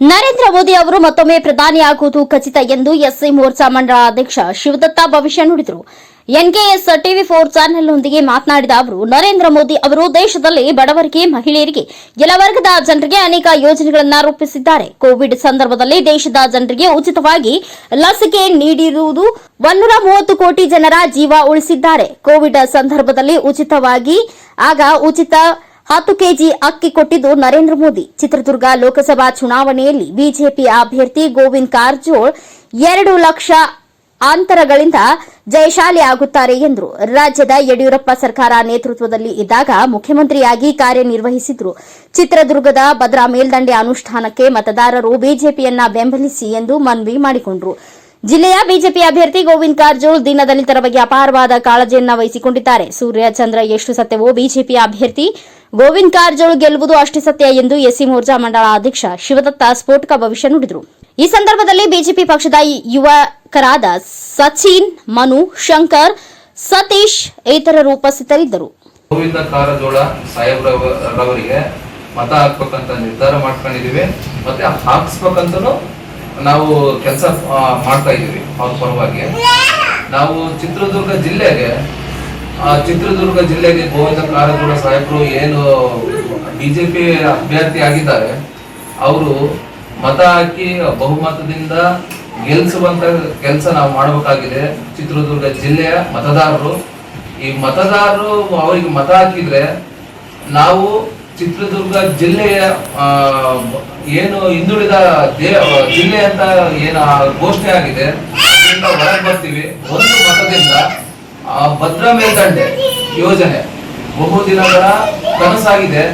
ನರೇಂದ್ರ ಮೋದಿ ಅವರು ಮತ್ತೊಮ್ಮೆ ಪ್ರಧಾನಿಯಾಗುವುದು ಖಚಿತ ಎಂದು ಎಸ್ಸಿ ಮೋರ್ಚಾ ಮಂಡಳ ಅಧ್ಯಕ್ಷ ಶಿವದತ್ತ ಭವಿಷ್ಯ ನುಡಿದರು. ಎನ್ಕೆಎಸ್ ಟಿವಿ ಫೋರ್ ಚಾನೆಲ್ನೊಂದಿಗೆ ಮಾತನಾಡಿದ ಅವರು, ನರೇಂದ್ರ ಮೋದಿ ಅವರು ದೇಶದಲ್ಲಿ ಬಡವರಿಗೆ, ಮಹಿಳೆಯರಿಗೆ ಎಲ್ಲ ವರ್ಗದ ಜನರಿಗೆ ಅನೇಕ ಯೋಜನೆಗಳನ್ನು ರೂಪಿಸಿದ್ದಾರೆ. ಕೋವಿಡ್ ಸಂದರ್ಭದಲ್ಲಿ ದೇಶದ ಜನರಿಗೆ ಉಚಿತವಾಗಿ ಲಸಿಕೆ ನೀಡಿರುವುದು ಒನ್ನೂರ ಮೂವತ್ತು ಕೋಟಿ ಜನರ ಜೀವ ಉಳಿಸಿದ್ದಾರೆ. ಕೋವಿಡ್ ಸಂದರ್ಭದಲ್ಲಿ ಉಚಿತವಾಗಿ, ಆಗ ಉಚಿತ ಹತ್ತು ಕೆಜಿ ಅಕ್ಕಿ ಕೊಟ್ಟಿದ್ದು ನರೇಂದ್ರ ಮೋದಿ. ಚಿತ್ರದುರ್ಗ ಲೋಕಸಭಾ ಚುನಾವಣೆಯಲ್ಲಿ ಬಿಜೆಪಿ ಅಭ್ಯರ್ಥಿ ಗೋವಿಂದ್ ಕಾರಜೋಳ್ ಎರಡು ಲಕ್ಷ ಅಂತರಗಳಿಂದ ಜಯಶಾಲಿ ಆಗುತ್ತಾರೆ ಎಂದರು. ರಾಜ್ಯದ ಯಡಿಯೂರಪ್ಪ ಸರ್ಕಾರ ನೇತೃತ್ವದಲ್ಲಿ ಇದ್ದಾಗ ಮುಖ್ಯಮಂತ್ರಿಯಾಗಿ ಕಾರ್ಯನಿರ್ವಹಿಸಿದ್ರು. ಚಿತ್ರದುರ್ಗದ ಭದ್ರಾ ಮೇಲ್ದಂಡೆ ಅನುಷ್ಠಾನಕ್ಕೆ ಮತದಾರರು ಬಿಜೆಪಿಯನ್ನ ಬೆಂಬಲಿಸಿ ಎಂದು ಮನವಿ ಮಾಡಿಕೊಂಡರು. ಜಿಲ್ಲೆಯ ಬಿಜೆಪಿ ಅಭ್ಯರ್ಥಿ ಗೋವಿಂದ್ ಕಾರಜೋಳ್ ದೀನದಲಿತರ ಬಗ್ಗೆ ಅಪಾರವಾದ ಕಾಳಜಿಯನ್ನ ವಹಿಸಿಕೊಂಡಿದ್ದಾರೆ. ಸೂರ್ಯ ಚಂದ್ರ ಎಷ್ಟು ಸತ್ಯವೋ ಬಿಜೆಪಿ ಅಭ್ಯರ್ಥಿ ಗೋವಿಂದ್ ಕಾರಜೋಳ ಗೆಲ್ಲುವುದು ಅಷ್ಟೇ ಸತ್ಯ ಎಂದು ಎಸ್ಸಿ ಮೋರ್ಜಾ ಮಂಡಳ ಅಧ್ಯಕ್ಷ ಶಿವದತ್ತ ಸ್ಫೋಟಕ ಭವಿಷ್ಯ ನುಡಿದರು. ಈ ಸಂದರ್ಭದಲ್ಲಿ ಬಿಜೆಪಿ ಪಕ್ಷದ ಯುವಕರಾದ ಸಚಿನ್, ಮನು, ಶಂಕರ್, ಸತೀಶ್ ಇತರರು ಉಪಸ್ಥಿತರಿದ್ದರು. ಗೋವಿಂದ ಕಾರಜೋಳ ಸಾಹೇಬ್ರವರಿಗೆ ಮತ ಹಾಕ್ಬೇಕಂತ ನಿರ್ಧಾರ ಮಾಡ್ಕೊಂಡಿದೀವಿ ಮತ್ತೆ ಹಾಕ್ಸ್ಬೇಕಂತನೂ ನಾವು ಕೆಲಸ ಮಾಡ್ತಾ ಇದೀವಿ ಅವ್ರ ಪರವಾಗಿ. ನಾವು ಚಿತ್ರದುರ್ಗ ಜಿಲ್ಲೆಗೆ ಚಿತ್ರದುರ್ಗ ಜಿಲ್ಲೆಗೆ ಗೋವಿಂದ ಕಾರಜೋಳ ಸಾಹೇಬರು ಏನು ಬಿಜೆಪಿ ಅಭ್ಯರ್ಥಿ ಆಗಿದ್ದಾರೆ, ಅವರು ಮತ ಹಾಕಿ ಬಹುಮತದಿಂದ ಗೆಲ್ಸುವಂತ ಕೆಲಸ ನಾವು ಮಾಡಬೇಕಾಗಿದೆ. ಚಿತ್ರದುರ್ಗ ಜಿಲ್ಲೆಯ ಮತದಾರರು, ಈ ಮತದಾರರು ಅವರಿಗೆ ಮತ ಹಾಕಿದ್ರೆ ನಾವು ಚಿತ್ರದುರ್ಗ ಜಿಲ್ಲೆಯ ಏನು ಹಿಂದುಳಿದ ಜಿಲ್ಲೆ ಅಂತ ಏನು ಘೋಷಣೆ ಆಗಿದೆ, ಅದರಿಂದ ಹೊರಗೆ ಬರ್ತೀವಿ. ಒಂದು ಮತದಿಂದ ಆ, ಭದ್ರಾ ಮೇಲ್ದಂಡೆ ಯೋಜನೆ. ಬಹು ದಿನಗಳ ಕನಸಾಗಿದೆ.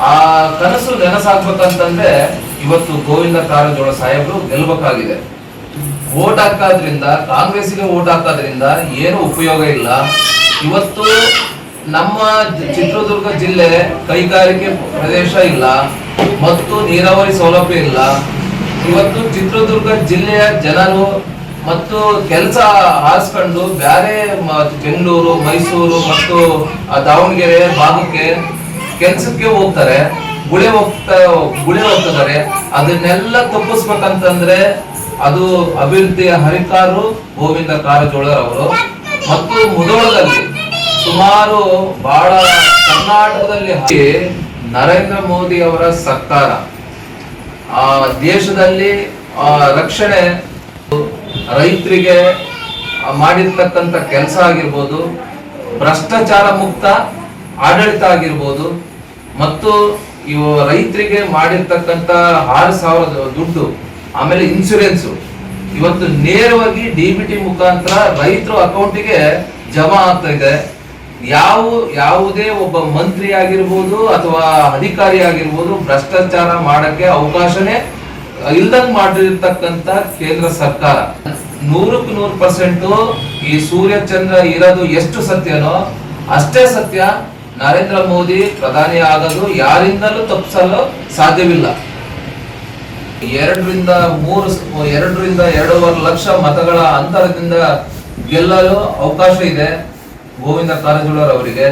ಆ ಕನಸು ನೆನಸಾಗ್ಬೇಕಂತಂದ್ರೆ ಇವತ್ತು ಗೋವಿಂದ ಕಾರಜೋಳ ಸಾಹೇಬರು ಗೆಲ್ಬೇಕಾಗಿದೆ. ಓಟ್ ಹಾಕೋದ್ರಿಂದ ಕಾಂಗ್ರೆಸ್ಗೆ ವೋಟ್ ಹಾಕೋದ್ರಿಂದ ಏನು ಉಪಯೋಗ ಇಲ್ಲ. ಇವತ್ತು ನಮ್ಮ ಚಿತ್ರದುರ್ಗ ಜಿಲ್ಲೆ ಕೈಗಾರಿಕೆ ಪ್ರದೇಶ ಇಲ್ಲ. ಮತ್ತು ನೀರಾವರಿ ಸೌಲಭ್ಯ ಇಲ್ಲ. ಇವತ್ತು ಚಿತ್ರದುರ್ಗ ಜಿಲ್ಲೆಯ ಜನರು ಮತ್ತು ಕೆಲಸ ಆರಿಸ್ಕೊಂಡು ಬೇರೆ ಬೆಂಗಳೂರು, ಮೈಸೂರು ಮತ್ತು ದಾವಣಗೆರೆ, ಭಾಗಕ್ಕೆ ಕೆಲಸಕ್ಕೆ ಹೋಗ್ತಾರೆ. ಗುಳೆ ಹೋಗ್ತಾ, ಗುಳೆ ಹೋಗ್ತಿದ್ದಾರೆ. ಅದನ್ನೆಲ್ಲ ತಪ್ಪಿಸ್ಬೇಕಂತಂದ್ರೆ ಅದು ಅಭಿವೃದ್ಧಿಯ ಹರಿಕಾರು ಗೋವಿಂದ ಕಾರಜೋಳರವರು ಮತ್ತು ಮುಧೋಳದಲ್ಲಿ ಸುಮಾರು ಬಹಳ ಕರ್ನಾಟಕದಲ್ಲಿ ನರೇಂದ್ರ ಮೋದಿ ಅವರ ಸರ್ಕಾರ. ಆ ದೇಶದಲ್ಲಿ ರಕ್ಷಣೆ ರೈತರಿಗೆ ಮಾಡಿರ್ತಕ್ಕಂಥ ಕೆಲಸ ಆಗಿರ್ಬೋದು, ಭ್ರಷ್ಟಾಚಾರ ಮುಕ್ತ ಆಡಳಿತ ಆಗಿರ್ಬೋದು, ಮತ್ತು ಇವು ರೈತರಿಗೆ ಮಾಡಿರ್ತಕ್ಕಂಥ ಆರು ಸಾವಿರ ದುಡ್ಡು, ಆಮೇಲೆ ಇನ್ಸೂರೆನ್ಸ್ ಇವತ್ತು ನೇರವಾಗಿ ಡಿ ಬಿ ಟಿ ಮುಖಾಂತರ ರೈತರು ಅಕೌಂಟಿಗೆ ಜಮಾ ಆಗ್ತಾ ಇದೆ. ಯಾವ, ಯಾವುದೇ ಒಬ್ಬ ಮಂತ್ರಿ ಆಗಿರ್ಬೋದು ಅಥವಾ ಅಧಿಕಾರಿ ಆಗಿರ್ಬೋದು, ಭ್ರಷ್ಟಾಚಾರ ಮಾಡಕ್ಕೆ ಅವಕಾಶನೇ ಇಲ್ದಂಗ್ ಮಾಡಿರ್ತಕ್ಕಂತ ಕೇಂದ್ರ ಸರ್ಕಾರ. ನೂರಕ್ಕೆ ನೂರು ಪರ್ಸೆಂಟ್ ಈ ಸೂರ್ಯ, ಚಂದ್ರ ಇರೋದು ಎಷ್ಟು ಸತ್ಯನೋ ಅಷ್ಟೇ ಸತ್ಯ ನರೇಂದ್ರ ಮೋದಿ ಪ್ರಧಾನಿ ಆಗೋದು ಯಾರಿಂದಲೂ ತಪ್ಪಿಸಲು ಸಾಧ್ಯವಿಲ್ಲ. ಎರಡರಿಂದ ಮೂರು ಎರಡರಿಂದ ಎರಡೂವರೆ ಲಕ್ಷ ಮತಗಳ ಅಂತರದಿಂದ ಗೆಲ್ಲಲು ಅವಕಾಶ ಇದೆ ಗೋವಿಂದ ಕಾರಜೋಳರ್ ಅವರಿಗೆ